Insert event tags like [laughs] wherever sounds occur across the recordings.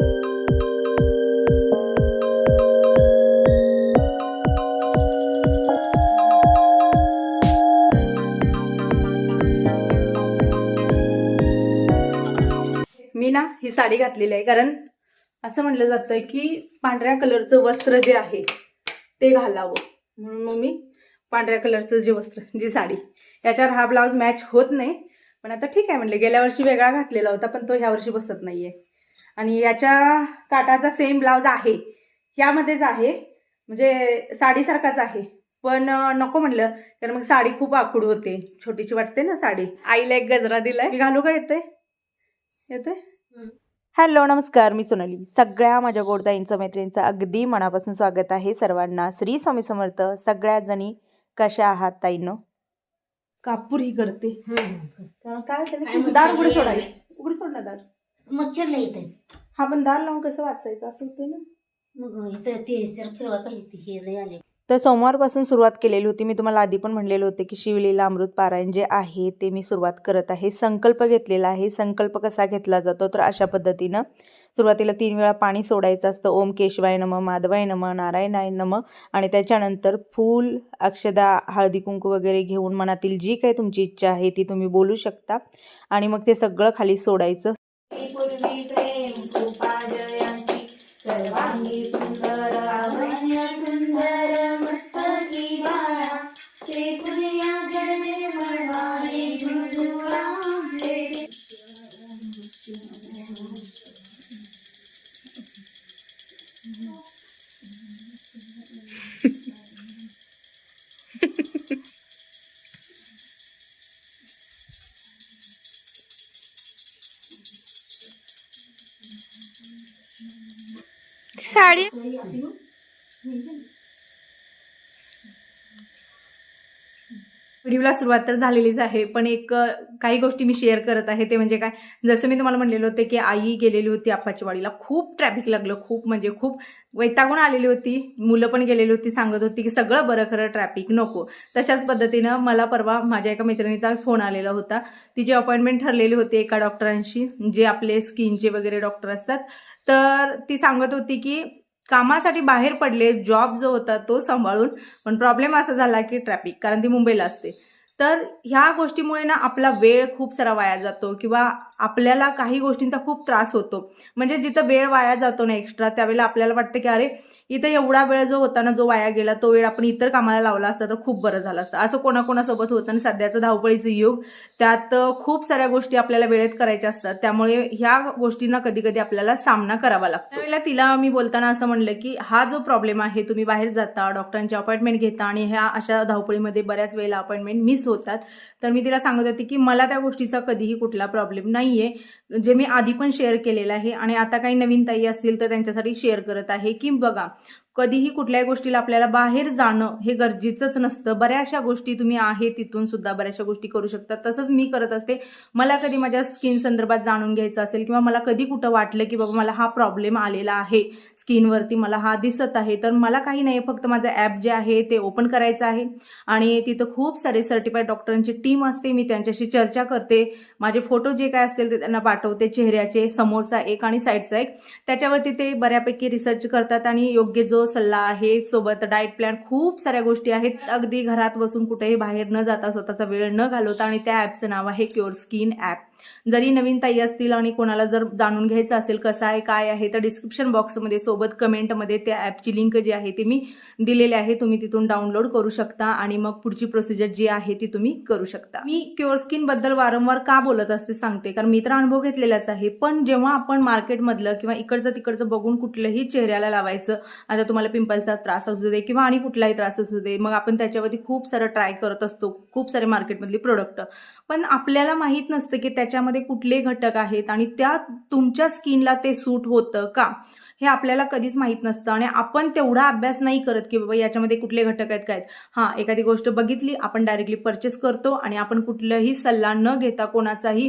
मी ना ही साडी घातलेली आहे कारण असं म्हटलं जातं की पांढऱ्या कलरचं वस्त्र जे आहे ते घालावं. म्हणून मग मी पांढऱ्या कलरचं जे वस्त्र जी साडी याच्यावर हा ब्लाऊज मॅच होत नाही. पण आता ठीक आहे म्हटलं गेल्या वर्षी वेगळा घातलेला होता पण तो ह्या वर्षी बसत नाहीये. आणि याच्या काटाचा सेम ब्लाऊज आहे. ह्यामध्येच आहे. म्हणजे साडीसारखाच आहे. पण नको म्हटलं कारण मग साडी खूप आखूड होते. छोटीशी वाटते ना साडी. आईला एक गजरा दिलाय. मी घालू का येते येते हॅलो नमस्कार. मी सोनाली. सगळ्या माझ्या गोडताईंचं मैत्रिणींचं अगदी मनापासून स्वागत आहे सर्वांना. श्री स्वामी समर्थ सगळ्या जणी कशा आहात ताईनो? कापूर ही करते काय दार उघडे आले. उघडे सोड ना दार. मच्छर लई येते हा पण दार लावून कसं वाचायचं? असं होते ना. मग इथं ते जर फिरवा पाहिजे ते हे लई आले. तर सोमवारपासून सुरुवात केलेली होती. मी तुम्हाला आधी पण म्हणलेले होते की शिवलीला अमृत पारायण जे आहे ते मी सुरुवात करत आहे. संकल्प घेतलेला आहे. संकल्प कसा घेतला जातो? तर अशा पद्धतीनं सुरुवातीला तीन वेळा पाणी सोडायचं असतं. ओम केशवाय नम माधवाय नम नारायणाय नम. आणि त्याच्यानंतर फूल अक्षदा हळदी कुंकू वगैरे घेऊन मनातील जी काही तुमची इच्छा आहे ती तुम्ही बोलू शकता. आणि मग ते सगळं खाली सोडायचं. पूर्वी प्रेम कृपा जयांती सर्वांगी साडी व्हिडिओला सुरुवात तर झालेलीच आहे पण एक काही गोष्टी मी शेअर करत आहे ते म्हणजे काय? जसं मी तुम्हाला म्हणलेलं होतं की आई गेलेली होती आपाच्या वाडीला खूप ट्रॅफिक लागलं खूप म्हणजे खूप वैतागून आलेली होती मुलं पण गेलेली होती सांगत होती की सगळं बरं खरं ट्रॅफिक नको. तशाच पद्धतीनं मला परवा माझ्या एका मैत्रिणीचा फोन आलेला होता. तिची अपॉइंटमेंट ठरलेली होती एका डॉक्टरांशी जे आपले स्किनचे वगैरे डॉक्टर असतात. तर ती सांगत होती की कामासाठी बाहेर पडले जॉब जो होता तो सांभाळून. पण प्रॉब्लेम असा झाला की ट्रॅफिक कारण ती मुंबईला असते. तर ह्या गोष्टीमुळे ना आपला वेळ खूप सारा वाया जातो किंवा आपल्याला काही गोष्टींचा खूप त्रास होतो. म्हणजे जिथं वेळ वाया जातो ना एक्स्ट्रा त्यावेळेला आपल्याला वाटतं की अरे इथं एवढा वेळ जो होता ना जो वाया गेला तो वेळ आपण इतर कामाला लावला असता तर खूप बरं झालं असतं. असं कोणाकोणासोबत होतं आणि सध्याचं धावपळीचं युग त्यात खूप साऱ्या गोष्टी आपल्याला वेळेत करायच्या असतात. त्यामुळे ह्या गोष्टींना कधी कधी आपल्याला सामना करावा लागतो. त्यावेळेला तिला मी बोलताना असं म्हणलं की हा जो प्रॉब्लेम आहे तुम्ही बाहेर जाता डॉक्टरांची अपॉइंटमेंट घेता आणि ह्या अशा धावपळीमध्ये बऱ्याच वेळेला अपॉइंटमेंट मिस होतात. तर मी तिला सांगत होते की मला त्या गोष्टीचा कधीही कुठला प्रॉब्लेम नाहीये. जे मी आधी पण शेअर केलेलं आहे आणि आता काही नवीन ताई असतील तर त्यांच्यासाठी शेअर करत आहे की बघा कधीही कुठल्याही गोष्टीला आपल्याला बाहेर जाणं हे गरजेचंच नसतं. बऱ्याचशा गोष्टी तुम्ही आहे तिथून सुद्धा बऱ्याचशा गोष्टी करू शकता. तसंच मी करत असते. मला कधी माझ्या स्किन संदर्भात जाणून घ्यायचं असेल किंवा मला कधी कुठं वाटलं की बाबा मला हा प्रॉब्लेम आलेला आहे स्किनवरती मला हा दिसत आहे तर मला काही नाही. फक्त माझं ॲप जे आहे ते ओपन करायचं आहे. आणि तिथं खूप सारे सर्टिफाईड डॉक्टरांची टीम असते. मी त्यांच्याशी चर्चा करते. माझे फोटो जे काय असतील ते त्यांना पाठवते. चेहऱ्याचे समोरचा एक आणि साईडचा एक. त्याच्यावरती ते बऱ्यापैकी रिसर्च करतात आणि योग्य जो सल्ला आहे. सोबत डाएट प्लॅन खूप साऱ्या गोष्टी आहेत. अगदी घरात बसून कुठेही बाहेर न जाता स्वतःचा वेळ न घालवता आणि त्या ॲपचं नाव आहे क्युअर स्किन ॲप जरी नवीन ताई असतील आणि कोणाला जर जाणून घ्यायचं असेल कसं आहे काय आहे तर डिस्क्रिप्शन बॉक्समध्ये सोबत कमेंटमध्ये त्या ॲपची लिंक जी आहे ती मी दिलेली आहे. तुम्ही तिथून डाउनलोड करू शकता आणि मग पुढची प्रोसिजर जी आहे ती तुम्ही करू शकता. मी क्युअर स्किनबद्दल वारंवार का बोलत असते सांगते कारण मी तर अनुभव घेतलेलाच आहे. पण जेव्हा आपण मार्केटमधलं किंवा इकडचं तिकडचं बघून कुठलंही चेहऱ्याला लावायचं आता तुम्हाला पिंपलचा त्रास असू दे किंवा आणि कुठलाही त्रास असू दे मग आपण त्याच्यावरती खूप सारं ट्राय करत असतो खूप सारे मार्केटमधली प्रोडक्ट पण आपल्याला माहीत नसतं की त्या त्याच्यामध्ये कुठले घटक आहेत आणि त्या तुमच्या स्किनला ते सूट होतं का? हे आपल्याला कधीच माहीत नसतं. आणि आपण तेवढा अभ्यास नाही करत की बाबा याच्यामध्ये कुठले घटक आहेत काय आहेत. हां एखादी गोष्ट बघितली आपण डायरेक्टली परचेस करतो आणि आपण कुठलाही सल्ला न घेता कोणाचाही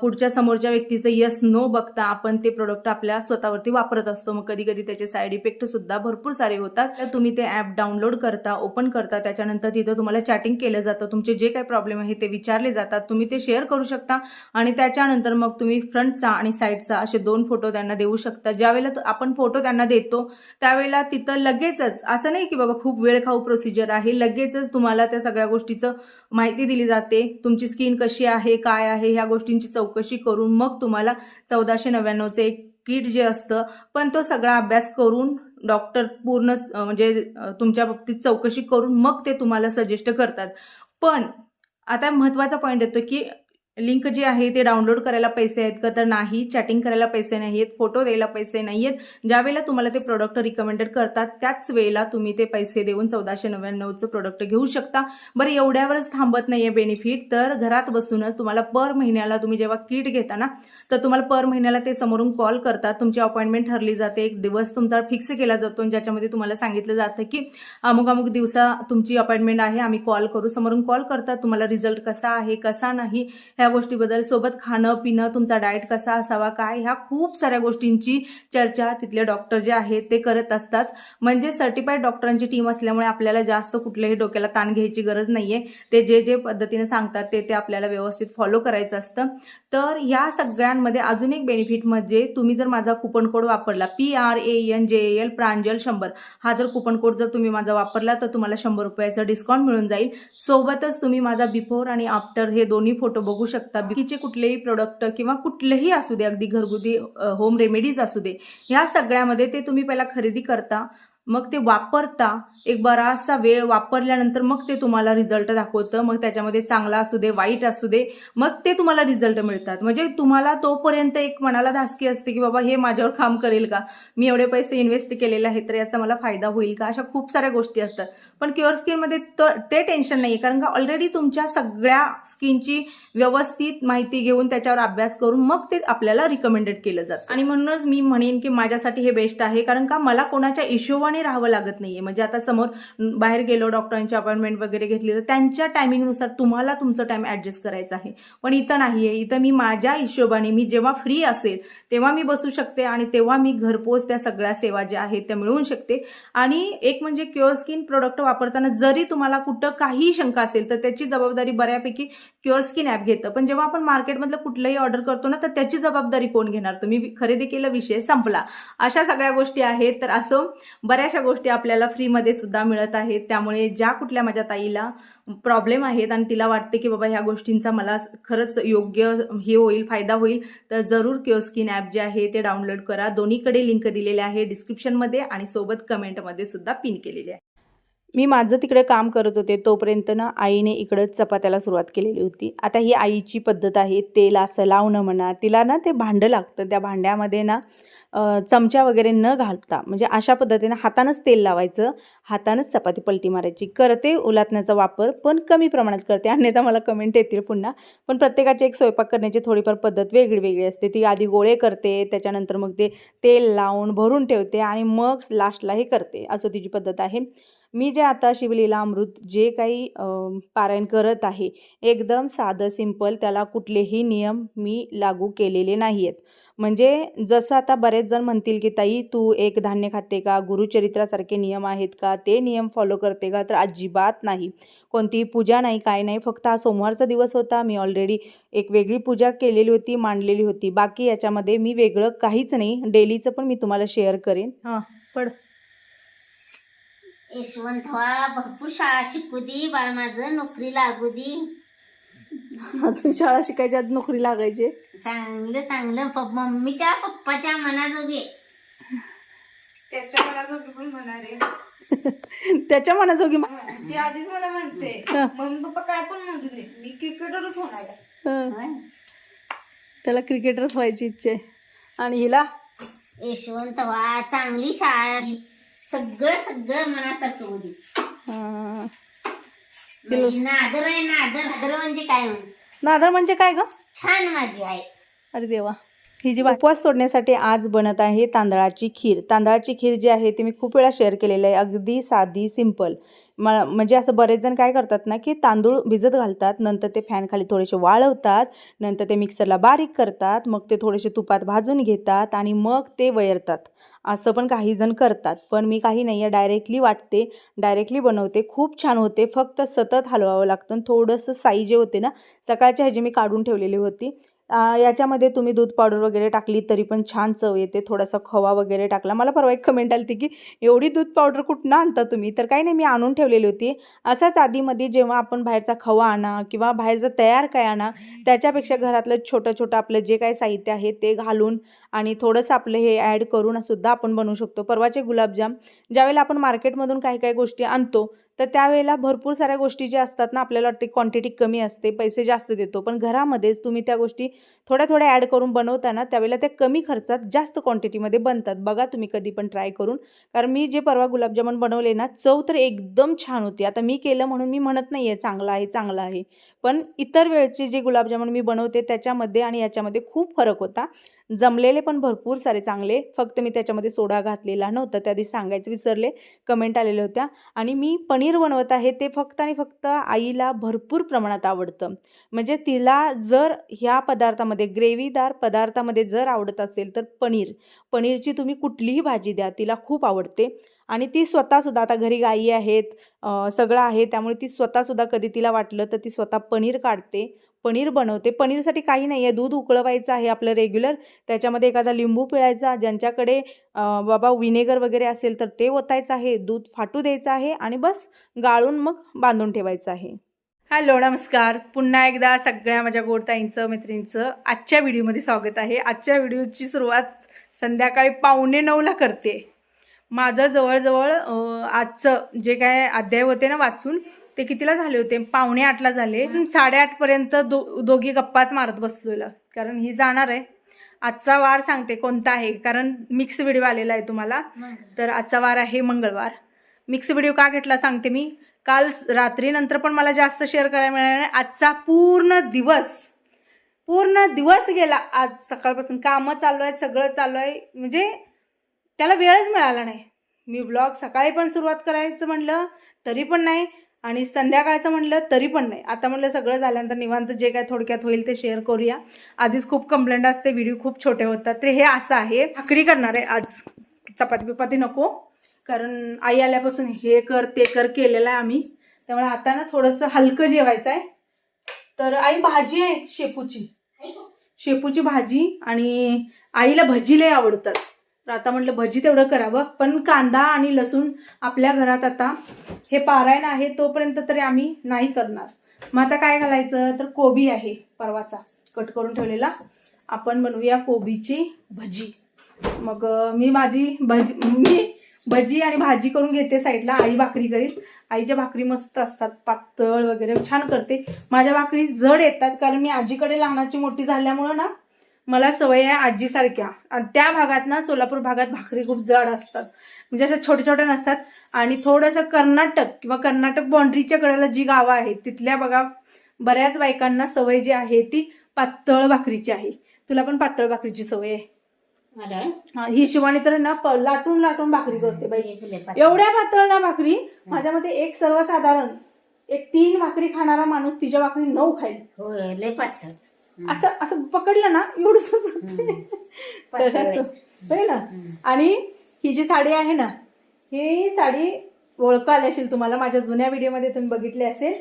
पुढच्या समोरच्या व्यक्तीचं यस नो बघता आपण ते प्रोडक्ट आपल्या स्वतःवरती वापरत असतो. मग कधी कधी त्याचे साईड इफेक्ट सुद्धा भरपूर सारे होतात. तर तुम्ही ते ॲप डाउनलोड करता ओपन करता. त्याच्यानंतर तिथं तुम्हाला चॅटिंग केलं जातं. तुमचे जे काही प्रॉब्लेम आहे ते विचारले जातात. तुम्ही ते शेअर करू शकता. आणि त्याच्यानंतर मग तुम्ही फ्रंटचा आणि साईडचा असे दोन फोटो त्यांना देऊ शकता. ज्यावेळेला आपण फोटो त्यांना देतो त्यावेळेला तिथं लगेचच असं नाही की बाबा खूप वेळ खाऊ प्रोसिजर आहे लगेचच तुम्हाला त्या सगळ्या गोष्टीचं माहिती दिली जाते तुमची स्किन कशी आहे काय आहे ह्या गोष्टींची चौकशी करून मग तुम्हाला चौदाशे नव्याण्णवचं एक किट जे असतं पण तो सगळा अभ्यास करून डॉक्टर पूर्ण म्हणजे तुमच्या बाबतीत चौकशी करून मग ते तुम्हाला सजेस्ट करतात. पण आता महत्त्वाचा पॉईंट येतो की लिंक जी आहे ते डाउनलोड करायला पैसे आहेत का? तर नाही चॅटिंग करायला पैसे नाही आहेत फोटो द्यायला पैसे नाही आहेत. ज्यावेळेला तुम्हाला ते प्रोडक्ट रिकमेंडेड करतात त्याच वेळेला तुम्ही ते पैसे देऊन चौदाशे नव्याण्णवचं प्रोडक्ट घेऊ शकता. बरं एवढ्यावरच थांबत नाही आहे बेनिफिट तर घरात बसूनच तुम्हाला पर महिन्याला तुम्ही जेव्हा किट घेता ना तर तुम्हाला पर महिन्याला ते समोरून कॉल करतात. तुमची अपॉइंटमेंट ठरली जाते एक दिवस तुमचा फिक्स केला जातो आणि ज्याच्यामध्ये तुम्हाला सांगितलं जातं की अमुक अमुक दिवसा तुमची अपॉइंटमेंट आहे आम्ही कॉल करू. समोरून कॉल करतात तुम्हाला रिझल्ट कसा आहे कसा नाही ह्या गोष्टीबद्दल सोबत खाणं पिणं तुमचा डाएट कसा असावा काय ह्या खूप साऱ्या गोष्टींची चर्चा तिथले डॉक्टर जे आहेत ते करत असतात. म्हणजे सर्टिफाईड डॉक्टरांची टीम असल्यामुळे आपल्याला जास्त कुठल्याही डोक्याला ताण घ्यायची गरज नाहीये. ते जे जे पद्धतीने सांगतात ते ते आपल्याला व्यवस्थित फॉलो करायचं असतं. तर ह्या सगळ्यांमध्ये अजून एक बेनिफिट म्हणजे तुम्ही जर माझा कुपन कोड वापरला P R A N J L Pranjal शंभर हा जर कुपन कोड जर तुम्ही माझा वापरला तर तुम्हाला शंभर रुपयाचं डिस्काउंट मिळून जाईल. सोबतच तुम्ही माझा बिफोर आणि आफ्टर हे दोन्ही फोटो बघू शकता. बाकीचे कुठलेही प्रोडक्ट किंवा कुठलेही असू दे अगदी घरगुती होम रेमेडीज असू दे ह्या सगळ्यामध्ये ते तुम्ही पहिला खरेदी करता. मग ते वापरता एक बराचसा वेळ वापरल्यानंतर मग ते तुम्हाला रिझल्ट दाखवतं. मग त्याच्यामध्ये चांगला असू दे वाईट असू दे मग ते तुम्हाला रिझल्ट मिळतात. म्हणजे तुम्हाला तोपर्यंत एक मनाला धासकी असते की बाबा हे माझ्यावर काम करेल का? मी एवढे पैसे इन्व्हेस्ट केलेले आहेत तर याचा मला फायदा होईल का? अशा खूप साऱ्या गोष्टी असतात. पण क्युअर स्किनमध्ये तर ते टेन्शन नाही कारण का ऑलरेडी तुमच्या सगळ्या स्किनची व्यवस्थित माहिती घेऊन त्याच्यावर अभ्यास करून मग ते आपल्याला रिकमेंडेड केलं जातं. आणि म्हणूनच मी म्हणेन की माझ्यासाठी हे बेस्ट आहे. कारण का मला कोणाच्या हिशोबाने राहावं लागत नाहीये. म्हणजे आता समोर बाहेर गेलो डॉक्टरांची अपॉइंटमेंट वगैरे घेतली तर त्यांच्या टायमिंगनुसार तुम्हाला तुमचं टाइम ऍडजस्ट करायचं आहे. पण इथं नाहीये. इथं मी माझ्या हिशोबाने मी जेव्हा फ्री असेल तेव्हा मी बसू शकते आणि तेव्हा मी घरपोच त्या सगळ्या सेवा ज्या आहेत त्या मिळवू शकते. आणि एक म्हणजे क्युअर स्किन प्रोडक्ट वापरताना जरी तुम्हाला कुठं काही शंका असेल तर त्याची जबाबदारी बऱ्यापैकी क्युअर स्किन ॲप घेतं. पण जेव्हा आपण मार्केटमधलं कुठलंही ऑर्डर करतो ना तर त्याची जबाबदारी कोण घेणार? तुम्ही खरेदी केलं विषय संपला. अशा सगळ्या गोष्टी आहेत. तर असो बऱ्याचशा गोष्टी आपल्याला फ्रीमध्ये सुद्धा मिळत आहेत. त्यामुळे ज्या कुठल्या माझ्या ताईला प्रॉब्लेम आहेत आणि तिला वाटते की बाबा ह्या गोष्टींचा मला खरंच योग्य हे होईल फायदा होईल तर जरूर क्युअर स्किन ॲप जे आहे ते डाउनलोड करा. दोन्हीकडे लिंक दिलेले आहे डिस्क्रिप्शनमध्ये आणि सोबत कमेंटमध्ये सुद्धा पिन केलेले आहे. मी माझं तिकडे काम करत होते. तोपर्यंत ना आईने इकडं चपात्याला सुरुवात केलेली होती. आता ही आईची पद्धत आहे. तेल असं लावणं म्हणा तिला ना ते भांडं लागतं. त्या भांड्यामध्ये ना चमचा वगैरे न घालता म्हणजे अशा पद्धतीनं हातानंच तेल लावायचं हातानंच चपाती पलटी मारायची. करते उलातण्याचा वापर पण कमी प्रमाणात करते. अन्यथा मला कमेंट येतील पुन्हा. पण प्रत्येकाची एक स्वयंपाक करण्याची थोडीफार पद्धत वेगळी वेगळी असते. ती आधी गोळे करते त्याच्यानंतर मग ते तेल लावून भरून ठेवते आणि मग लास्टला हे करते. असं तिची पद्धत आहे. मी जे आता शिवलीला अमृत जे काही पारायण करत आहे एकदम साधं सिंपल त्याला कुठलेही नियम मी लागू केलेले नाही आहेत म्हणजे जसं आता बरेच जण म्हणतील की ताई तू एक धान्य खाते का? गुरुचरित्रासारखे नियम आहेत का? ते नियम फॉलो करते का? तर अजिबात नाही. कोणतीही पूजा नाही काय नाही. फक्त हा सोमवारचा दिवस होता. मी ऑलरेडी एक वेगळी पूजा केलेली होती मांडलेली होती. बाकी याच्यामध्ये मी वेगळं काहीच नाही. डेलीचं पण मी तुम्हाला शेअर करेन. हां पड. यशवंत भरपूर शाळा शिकू दे. बाळ माझं नोकरी लागू दे. अजून शाळा शिकायच्या आधी नोकरी लागायची. चांगलं चांगलं. मम्मीच्या पप्पाच्या मनाजोगे. त्याच्या मनाजोगी पण आहे त्याच्या मनाजोगी मा- ती आधीच मला म्हणते. मम्मी पप्पा काय पण म्हणू दे. मी क्रिकेटरच होणार आहे. हं. होय. त्याला क्रिकेटरच व्हायची इच्छा आहे. आणि हिला? यशवंत व्हा चांगली शाळा. सगळं सगळं मनासारखं होऊ दे. हं. नादर आहे नादर. नादर म्हणजे काय? होईल नादर म्हणजे काय ग? छान माझी आहे अरे देवा. ही जी उपवास सोडण्यासाठी आज बनत आहे तांदळाची खीर. तांदळाची खीर जी आहे ती मी खूप वेळा शेअर केलेली आहे. अगदी साधी सिंपल म म्हणजे असं बरेच जण काय करतात ना की तांदूळ भिजत घालतात नंतर ते फॅनखाली थोडेसे वाळवतात नंतर ते मिक्सरला बारीक करतात मग ते थोडेसे तुपात भाजून घेतात आणि मग ते वयरतात. असं पण काही जण करतात पण मी काही नाही आहे डायरेक्टली वाटते डायरेक्टली बनवते खूप छान होते फक्त सतत हलवावं लागतं आणि थोडंसं साई जे होते ना सकाळच्या ह्याची मी काढून ठेवलेली होती. याच्यामध्ये तुम्ही दूध पावडर वगैरे टाकली तरी पण छान चव येते. थोडासा खवा वगैरे टाकला. मला परवा एक कमेंट आली होती की एवढी दूध पावडर कुठनं आणता तुम्ही? तर काही नाही मी आणून ठेवलेली होती. असाच आधीमध्ये जेव्हा आपण बाहेरचा खवा आणा किंवा बाहेरचं तयार काय आणा त्याच्यापेक्षा घरातलं छोटं छोटं आपलं जे काय साहित्य आहे ते घालून आणि थोडंसं आपलं हे ॲड करून सुद्धा आपण बनवू शकतो. परवाचे गुलाबजाम ज्यावेळेला आपण मार्केटमधून काही काही गोष्टी आणतो तर त्यावेळेला भरपूर साऱ्या गोष्टी ज्या असतात ना आपल्याला वाटते क्वांटिटी कमी असते पैसे जास्त देतो. पण घरामध्येच तुम्ही त्या गोष्टी थोड्या थोड्या ॲड करून बनवताना त्यावेळेला त्या कमी खर्चात जास्त क्वांटिटीमध्ये बनतात. बघा तुम्ही कधी पण ट्राय करून. कारण मी जे परवा गुलाबजामुन बनवले ना चव तर एकदम छान होती. आता मी केलं म्हणून मी म्हणत नाही आहे चांगलं आहे चांगलं आहे. पण इतर वेळचे जे गुलाबजामुन मी बनवते त्याच्यामध्ये आणि याच्यामध्ये खूप फरक होता. जमलेले पण भरपूर सारे चांगले. फक्त मी त्याच्यामध्ये सोडा घातलेला नव्हता. त्या दिवशी सांगायचं विसरले. कमेंट आलेल्या होत्या. आणि मी पनीर बनवत आहे ते फक्त आणि फक्त आईला भरपूर प्रमाणात आवडतं. म्हणजे तिला जर ह्या पदार्थामध्ये ग्रेव्हीदार पदार्थामध्ये जर आवडत असेल तर पनीर. पनीरची तुम्ही कुठलीही भाजी द्या तिला खूप आवडते. आणि ती स्वतःसुद्धा आता घरी गायी आहेत सगळं आहे त्यामुळे ती स्वतःसुद्धा कधी तिला वाटलं तर ती स्वतः पनीर काढते पनीर बनवते. पनीरसाठी काही नाही आहे दूध उकळवायचं आहे आपलं रेग्युलर त्याच्यामध्ये एखादा लिंबू पिळायचा ज्यांच्याकडे बाबा विनेगर वगैरे असेल तर ते ओतायचं आहे दूध फाटू द्यायचं आहे आणि बस गाळून मग बांधून ठेवायचं आहे. हॅलो नमस्कार. पुन्हा एकदा सगळ्या माझ्या गोडताईंचं मैत्रिणींचं आजच्या व्हिडिओमध्ये स्वागत आहे. आजच्या व्हिडिओची सुरुवात संध्याकाळी पावणे नऊला करते. माझं जवळजवळ आजचं जे काय अध्याय होते ना वाचून ते कितीला झाले होते? पावणे आठला झाले. साडेआठपर्यंत दो दोघी गप्पाच मारत बसलेलं. कारण ही जाणार आहे. आजचा वार सांगते कोणता आहे. कारण मिक्स व्हिडिओ आलेला आहे तुम्हाला. तर आजचा वार आहे मंगळवार. मिक्स व्हिडिओ का घेतला सांगते मी? काल रात्रीनंतर पण मला जास्त शेअर करायला मिळाला नाही. आजचा पूर्ण दिवस पूर्ण दिवस गेला. आज सकाळपासून. कामं चालू आहेत सगळं चालू आहे. म्हणजे त्याला वेळच मिळाला नाही. मी ब्लॉग सकाळी पण सुरुवात करायचं म्हणलं तरी पण नाही. आणि संध्याकाळचं म्हणलं तरी पण नाही. आता म्हणलं सगळं झाल्यानंतर निवांत जे काय थोडक्यात होईल ते शेअर करूया. आधीच खूप कंप्लेंट असते व्हिडिओ खूप छोटे होतात. ते हे असं आहे. भाकरी करणार आहे आज. चपाती बिपाती नको. कारण आई आल्यापासून हे कर ते कर केलेलं आहे आम्ही. त्यामुळे आता ना थोडंसं हलकं जेवायचं आहे. तर आई भाजी आहे शेपूची. शेपूची भाजी आणि आईला भजी लय आवडतात. तर आता म्हटलं भजी तेवढं करावं. पण कांदा आणि लसूण आपल्या घरात आता हे पारायण आहे तोपर्यंत तरी आम्ही नाही करणार. मग आता काय घालायचं? तर कोबी आहे परवाचा कट करून ठेवलेला. आपण बनवूया कोबीची भजी. मग मी माझी भजी मी भजी आणि भाजी करून घेते साईडला आई भाकरी करीत आईच्या भाकरी मस्त असतात पातळ वगैरे छान करते. माझ्या भाकरी जड येतात कारण मी आजीकडे लहानाची मोठी झाल्यामुळं ना मला सवय आहे आजीसारख्या. आणि त्या भागात ना सोलापूर भागात भाकरी खूप जड असतात. म्हणजे अशा छोट्या छोट्या नसतात. आणि थोडंसं कर्नाटक किंवा कर्नाटक बाँड्रीच्या कडेला जी गावं आहेत तिथल्या बघा बऱ्याच बायकांना सवय जी आहे ती पातळ भाकरीची आहे. तुला पण पातळ भाकरीची सवय आहे? हा, शिवानी तर ना लाटून लाटून भाकरी करते बाई. एवढ्या पातळ ना भाकरी माझ्या मते एक सर्वसाधारण एक तीन भाकरी खाणारा माणूस तिच्या भाकरी नऊ खाईल. लय पातळ. असं असं पकडलं ना एवढंच होय ना? आणि ही जी साडी आहे ना ही साडी ओळख आली असेल तुम्हाला माझ्या जुन्या व्हिडिओमध्ये तुम्ही बघितले असेल.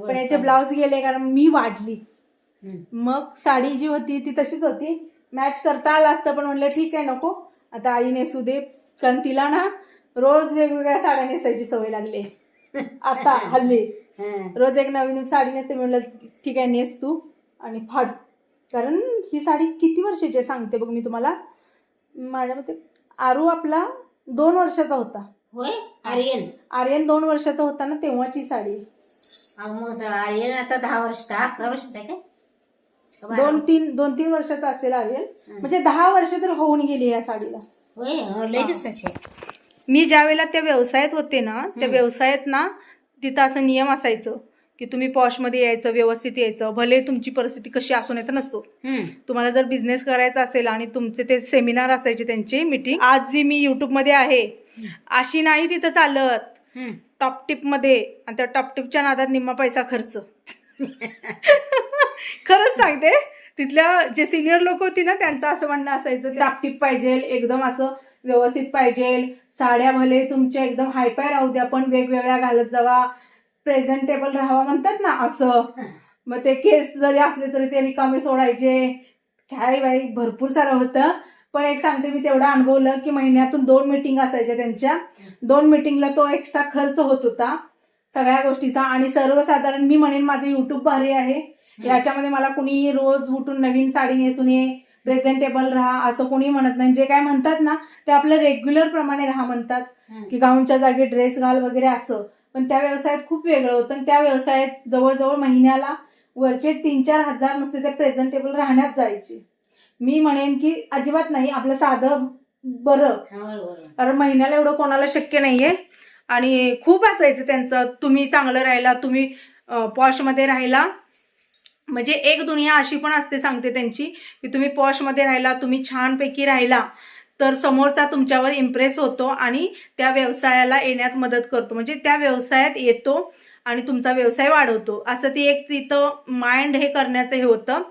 पण याचे ब्लाऊज गेले कारण मी वाढली. मग साडी जी होती ती तशीच होती. मॅच करता आलं असतं पण म्हणलं ठीक आहे नको. आता आई नेसू दे. कारण तिला ना रोज वेगवेगळ्या साड्या नेसायची सवय लागली. [laughs] आता हल्ली. रोज एक नवीन साडी नेसते म्हणलं ठीक आहे नेस तू. आणि फाड. कारण ही साडी किती वर्षाची आहे? सांगते बघ मी तुम्हाला. माझ्या मते आरू आपला दोन वर्षाचा होता. होय? आर्यन. आर्यन दोन वर्षाचा होता ना तेव्हाची साडी. आर्यन आता दहा वर्ष दहा अकरा वर्षाचा आहे काय? बारा? दोन तीन दोन तीन वर्षाचा असेल आर्यन. म्हणजे दहा वर्ष तर होऊन गेली या साडीला. होय? लय दिवसाचे मी ज्या वेळेला त्या व्यवसायात होते ना त्या व्यवसायात ना तिथं असं नियम असायचं. की तुम्ही पॉशमध्ये यायचं व्यवस्थित यायचं भले तुमची परिस्थिती कशी असून येतं नसतो. तुम्हाला जर बिझनेस करायचा असेल आणि तुमचे ते सेमिनार असायचे त्यांची मीटिंग आज जी मी युट्यूबमध्ये आहे अशी नाही तिथं चालत हम्म. टॉप टिपमध्ये आणि त्या टॉप टिपच्या नादात निम्मा पैसा खर्च [laughs] खरंच सांगते तिथल्या जे सिनियर लोक होती ना त्यांचं असं म्हणणं असायचं टॉप टिप पाहिजे एकदम असं व्यवस्थित पाहिजे साड्या भले तुमच्या एकदम हायपाय राहू द्या पण वेगवेगळ्या घालत जावा प्रेझेंटेबल राहावा म्हणतात ना असं. मग ते केस जरी असले तरी ते रिकामे सोडायचे. काय बाई भरपूर सारं होतं. पण एक सांगते मी तेवढं अनुभवलं की महिन्यातून दोन मिटिंग असायच्या त्यांच्या. दोन मिटिंगला तो एक्स्ट्रा खर्च होत होता सगळ्या गोष्टीचा. आणि सर्वसाधारण मी म्हणेन माझं युट्यूब भारी आहे. याच्यामध्ये मला कुणी रोज उठून नवीन साडी नेसून ये प्रेझेंटेबल राहा असं कोणी म्हणत नाही. जे काय म्हणतात ना ते आपलं रेग्युलर प्रमाणे राहा म्हणतात. की गाऊनच्या जागी ड्रेस घाल वगैरे असं. पण त्या व्यवसायात खूप वेगळं होतं. आणि त्या व्यवसायात जवळजवळ महिन्याला वरचे तीन चार हजार नुसते ते प्रेझेंटेबल राहण्यात जायचे. मी म्हणेन की अजिबात नाही आपलं साधं बरं. कारण महिन्याला एवढं कोणाला शक्य नाहीये. आणि खूप असायचं त्यांचं. तुम्ही चांगलं राहिला तुम्ही पॉशमध्ये राहिला. म्हणजे एक दुनिया अशी पण असते सांगते त्यांची की तुम्ही पॉशमध्ये राहिला तुम्ही छानपैकी राहिला. तर समोरचा तुमच्यावर इम्प्रेस होतो आणि त्या व्यवसायाला येण्यात मदत करतो. म्हणजे त्या व्यवसायात येतो आणि तुमचा व्यवसाय वाढवतो. असं ती एक तिथं माइंड हे करण्याचं हे होतं.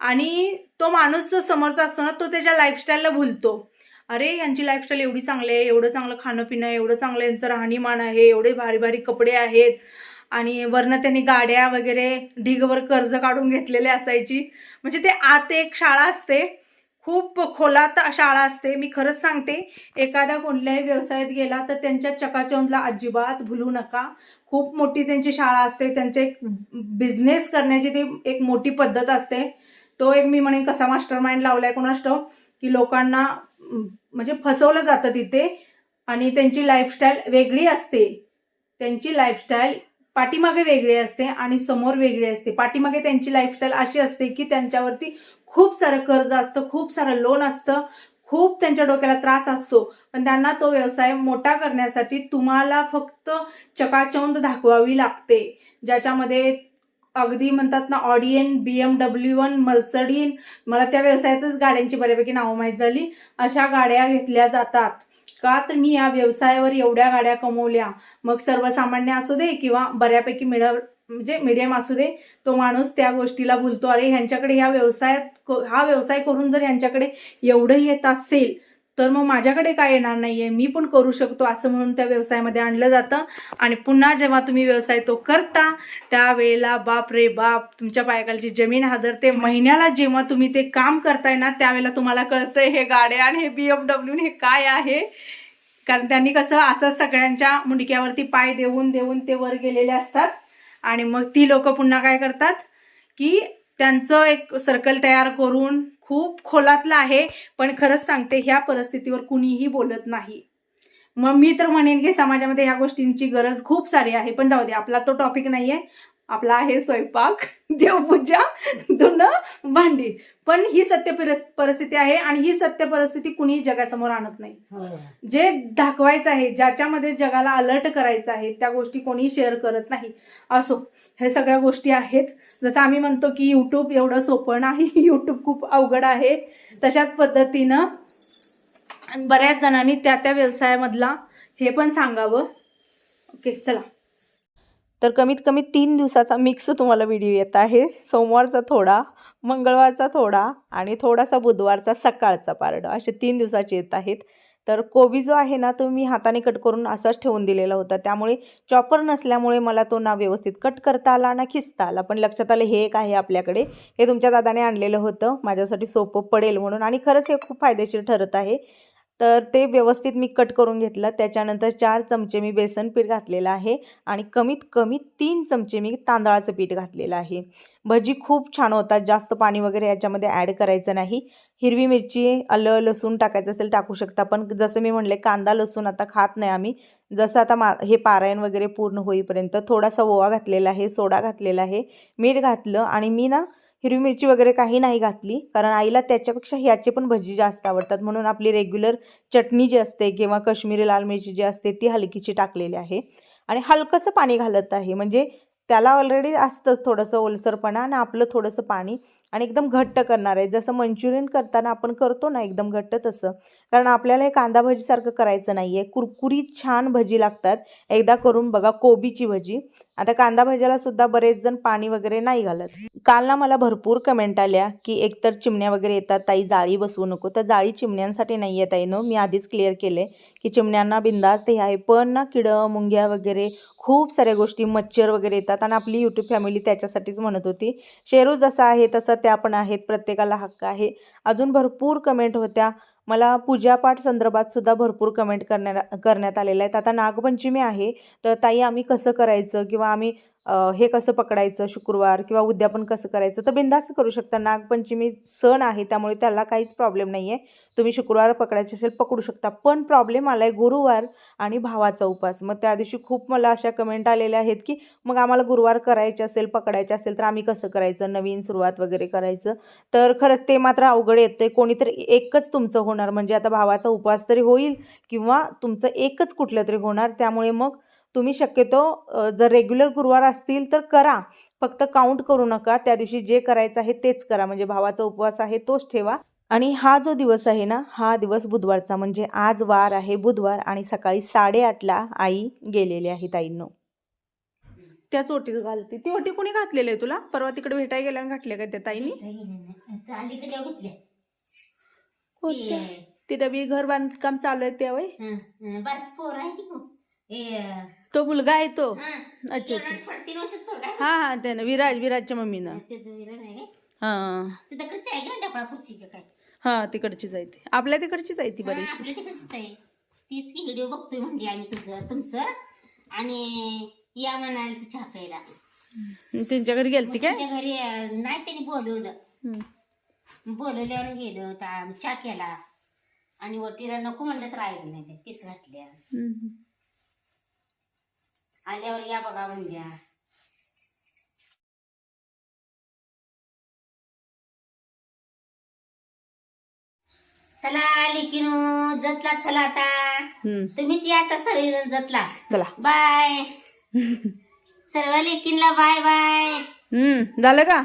आणि तो माणूस जो समोरचा असतो ना तो त्याच्या लाईफस्टाईलला भुलतो. अरे यांची लाईफस्टाईल एवढी चांगली आहे एवढं चांगलं खाणं पिणं आहे एवढं चांगलं यांचं राहणीमान आहे एवढे भारी भारी कपडे आहेत. आणि वरनं त्यांनी गाड्या वगैरे ढिगवर कर्ज काढून घेतलेले असायची. म्हणजे ते आत एक शाळा असते. खूप खोलात शाळा असते. मी खरंच सांगते एखाद्या कोणत्याही व्यवसायात गेला तर त्यांच्या चकाचौंधला अजिबात भुलू नका. खूप मोठी त्यांची शाळा असते. त्यांचे एक बिझनेस करण्याची ती एक मोठी पद्धत असते. तो एक मी म्हणेन कसा मास्टर माइंड लावलाय कोणास ठाऊक की लोकांना म्हणजे फसवलं जातं तिथे आणि त्यांची लाईफस्टाईल वेगळी असते. त्यांची लाईफस्टाईल पाठीमागे वेगळी असते आणि समोर वेगळी असते. पाठीमागे त्यांची लाईफस्टाईल अशी असते की त्यांच्यावरती खूप सारं कर्ज असतं खूप सारं लोन असतं खूप त्यांच्या डोक्याला त्रास असतो. पण त्यांना तो व्यवसाय मोठा करण्यासाठी तुम्हाला फक्त चकाचौंध दाखवावी लागते. ज्याच्यामध्ये अगदी म्हणतात ना Audi B M W one Mercedes मला त्या व्यवसायातच गाड्यांची बऱ्यापैकी नावं माहीत झाली. अशा गाड्या घेतल्या जातात. का तर मी या व्यवसायावर एवढ्या गाड्या कमवल्या. मग सर्वसामान्य असू दे किंवा बऱ्यापैकी मिळव म्हणजे मीडियम असू दे तो माणूस त्या गोष्टीला बोलतो अरे ह्यांच्याकडे ह्या व्यवसायात क- हा व्यवसाय करून जर ह्यांच्याकडे एवढं येत असेल तर मग माझ्याकडे काय येणार नाहीये? मी पण करू शकतो असं म्हणून त्या व्यवसायामध्ये आणलं जातं. आणि पुन्हा जेव्हा तुम्ही व्यवसाय तो करता त्यावेळेला बाप रे बाप तुमच्या पायाखालची जमीन हादरते. महिन्याला जेव्हा तुम्ही ते काम करताय ना त्यावेळेला तुम्हाला कळतंय हे गाड्या आणि हे बी एम डब्ल्यू हे काय आहे. कारण त्यांनी कसं असं सगळ्यांच्या मुंडक्यावरती पाय देऊन देऊन ते वर गेलेले असतात. आणि मग ती लोक पुन्हा काय करतात की त्यांचं एक सर्कल तयार करून खूप खोलातलं आहे पण खरंच सांगते ह्या परिस्थितीवर कुणीही बोलत नाही. मग मी तर म्हणेन की समाजामध्ये ह्या गोष्टींची गरज खूप सारी आहे पण जाऊ दे आपला तो टॉपिक नाही आहे आपला आहे स्वयंपाक [laughs] देवपूजा धुणं भांडी. पण ही सत्य परिस- परिस्थिती आहे आणि ही सत्य परिस्थिती कुणीही जगासमोर आणत नाही. होय. जे दाखवायचं आहे ज्याच्यामध्ये जगाला अलर्ट करायचं आहे त्या गोष्टी कोणी शेअर करत नाही. असो हे सगळ्या गोष्टी आहेत. जसं आम्ही म्हणतो की यूट्यूब एवढं सोपं नाही. [laughs] यूट्यूब खूप अवघड आहे. तशाच पद्धतीनं बऱ्याच जणांनी त्या त्या व्यवसायामधला हे पण सांगावं. ओके चला. तर कमीत कमी तीन दिवसाचा मिक्स तुम्हाला व्हिडिओ येत आहे. सोमवारचा थोडा मंगळवारचा थोडा आणि थोडासा बुधवारचा सकाळचा पारड. असे तीन दिवसाचे येत आहेत. तर कोबी जो आहे ना तो मी हाताने कट करून असाच ठेवून दिलेला होता. त्यामुळे चॉपर नसल्यामुळे मला तो ना व्यवस्थित कट करता आला ना खिसता आला. पण लक्षात आलं हे एक आहे आपल्याकडे. हे तुमच्या दादाने आणलेलं होतं. माझ्यासाठी सोपं पडेल म्हणून. आणि खरंच हे खूप फायदेशीर ठरत आहे. तर ते व्यवस्थित मी कट करून घेतलं. त्याच्यानंतर चार चमचे मी बेसन पीठ घातलेलं आहे आणि कमीत कमी तीन चमचे मी तांदळाचं पीठ घातलेलं आहे. भजी खूप छान होतात. जास्त पाणी वगैरे याच्यामध्ये ॲड करायचं नाही. हिरवी मिरची आलं लसूण टाकायचं असेल टाकू शकता. पण जसं मी म्हणले कांदा लसूण आता खात नाही आम्ही. जसं आता मा हे पारायण वगैरे पूर्ण होईपर्यंत थोडासा ओवा घातलेला आहे सोडा घातलेला आहे. मीठ घातलं आणि मी ना हिरवी मिरची वगैरे काही नाही घातली. कारण आईला त्याच्यापेक्षा ह्याचे पण भजी जास्त आवडतात. म्हणून आपली रेग्युलर चटणी जी असते किंवा काश्मीरी लाल मिरची जी असते ती हलकीची टाकलेली आहे. आणि हलकंसं पाणी घालत आहे. म्हणजे त्याला ऑलरेडी असतंच थोडंसं ओलसरपणा आणि आपलं थोडंसं पाणी. आणि एकदम घट्ट करणार आहे. जसं मंचुरियन करताना आपण करतो ना एकदम घट्ट तसं. कारण आपल्याला हे कांदा भजीसारखं करायचं नाही आहे कुरकुरीत छान भजी लागतात. एकदा करून बघा कोबीची भजी. आता कांदा भज्याला सुद्धा बरेच जण पाणी वगैरे नाही घालत. काल ना मला भरपूर कमेंट आल्या की एकतर चिमण्या वगैरे येतात. ताई जाळी बसवू नको. तर जाळी चिमण्यांसाठी नाही आहे ताईनो मी आधीच क्लिअर केले की चिमण्यांना बिंदास्त हे आहे. पण ना किडं मुंग्या वगैरे खूप साऱ्या गोष्टी मच्छर वगैरे येतात. आणि आपली यूट्यूब फॅमिली त्याच्यासाठीच म्हणत होती. शेरू जसा आहे तसा त्या पण आहेत प्रत्येकाला हक्क आहे. अजून भरपूर कमेंट होत्या. मला पूजापाठ संदर्भात सुद्धा भरपूर कमेंट करण्या करण्यात आलेल्या आहेत. आता नागपंचमी आहे तर ताई आम्ही कसं करायचं? किंवा आम्ही हे कसं पकडायचं शुक्रवार किंवा उद्यापन कसं करायचं? तर बिंदास्त करू शकता. नागपंचमी सण आहे त्यामुळे त्याला काहीच प्रॉब्लेम नाही आहे तुम्ही शुक्रवार पकडायचे असेल पकडू शकता. पण प्रॉब्लेम आला आहे गुरुवार आणि भावाचा उपास. मग त्या दिवशी खूप मला अशा कमेंट आलेल्या आहेत की मग आम्हाला गुरुवार करायचे असेल पकडायचे असेल तर आम्ही कसं करायचं? नवीन सुरुवात वगैरे करायचं? तर खरंच ते मात्र अवघड येतं कोणीतरी एकच तुमचं होणार. म्हणजे आता भावाचा उपवास तरी होईल किंवा तुमचं एकच कुठलं तरी होणार. त्यामुळे मग तुम्ही शक्यतो जर रेग्युलर गुरुवार असतील तर करा. फक्त काउंट करू नका. त्या दिवशी जे करायचं आहे तेच करा. म्हणजे भावाचा उपवास आहे तोच ठेवा. आणि हा जो दिवस आहे ना हा दिवस बुधवारचा. म्हणजे आज वार आहे बुधवार आणि सकाळी साडेआठला आई गेलेली आहे ताईंनो. त्याच ओटीत घालते. ती ओटी कोणी घातलेली आहे तुला? परवा तिकडे भेटायला गेल्यानं घातले का त्या ताईनी? अलीकडे घेतल्या कोणत्या? ती डबी घर बांधकाम चालू आहे त्या वय ती मुलगा आहे तो. हा. अच्छा, छोटा तीन वर्षाचा पोरगा आहे. हा हा त्यानं विराज विराजच्या मम्मीनं. त्याचं विराज आहे काय हा. तू तिकडची आहे का काय? हा तिकडचीच आहे ती. आपल्या तिकडचीच आहे ती हा, आपल्या तिकडचीच आहे. तीच की व्हिडिओ बघतोय म्हणजे आम्ही तुझं तुमचं. आणि या म्हणाल ती चहा प्यायला त्यांच्या घरी गेलती काय? त्यांच्या घरी अं, नाही त्यांनी बोलवलं. हम्म. बोलवल्यावर गेलो आम्ही चहा केला. आणि वटीला नको म्हणलं तर ऐकलं नाही ते पिस घातल्या. हम्म. आल्यावर या बघा म्हणल्या चला लेकिनो जतला चला आता. तुम्हीच या आता सर्वजण जतला. चला. बाय. सर्व लेकीनला बाय बाय. हम्म झालं का.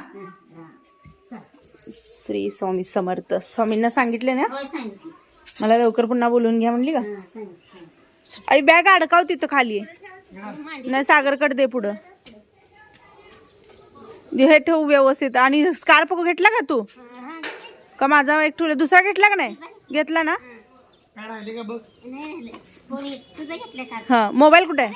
श्री स्वामी समर्थ. स्वामींना सांगितले ना? होय सांगितलं. मला लवकर पुन्हा बोलवून घ्या म्हणली का? सांगितलं. आई बॅग अडकाव तिथं खाली. नाही सागरकडे दे पुढं. हे ठेवू व्यवस्थित. आणि स्कार्फ घेतला का तू? का माझा एक ठेवला? दुसरा घेतला का नाही? घेतला ना? हा मोबाईल कुठे आहे?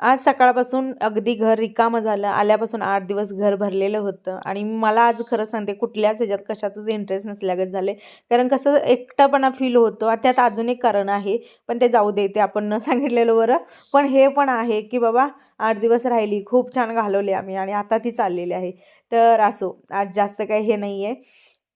आज सकाळपासून अगदी घर रिकामं झालं. आल्यापासून आठ दिवस घर भरलेलं होतं. आणि मला आज खरं सांगते कुठल्याच ह्याच्यात कशातच इंटरेस्ट नसल्यागत झाले कारण कसं एकटापणा फील होतो. त्यात अजून एक कारण आहे. पण ते जाऊ दे ते आपण न सांगितलेलं बरं. पण हे पण आहे की बाबा आठ दिवस राहिली. खूप छान घालवले आम्ही. आणि आता ती चाललेली आहे. तर असो आज जास्त काही हे नाही आहे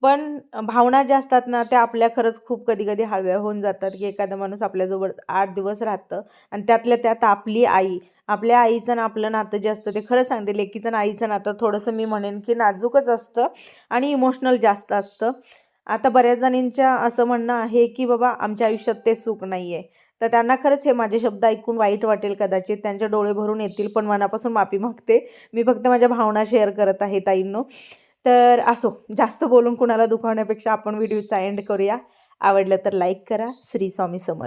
पण भावना ज्या असतात ना त्या आपल्या खरंच खूप कधी कधी हळव्या होऊन जातात की एखादा माणूस आपल्याजवळ आठ दिवस राहतं आणि त्यातल्या त्यात आपली आई आपल्या आईचं ना आपलं नातं जे असतं ते खरं सांगते लेकीचं ना आईचं नातं थोडंसं मी म्हणेन की नाजूकच असतं आणि इमोशनल जास्त असतं. आता बऱ्याच जणींच्या असं म्हणणं आहे की बाबा आमच्या आयुष्यात ते सुख नाही आहे तर त्यांना खरंच हे माझे शब्द ऐकून वाईट वाटेल कदाचित त्यांचे डोळे भरून येतील पण मनापासून माफी मागते. मी फक्त माझ्या भावना शेअर करत आहे ताईंनो. तर असो जास्त बोलून कुणाला दुखावण्यापेक्षा आपण व्हिडिओचा एंड करूया. आवडलं तर लाईक करा. श्री स्वामी समर्थ.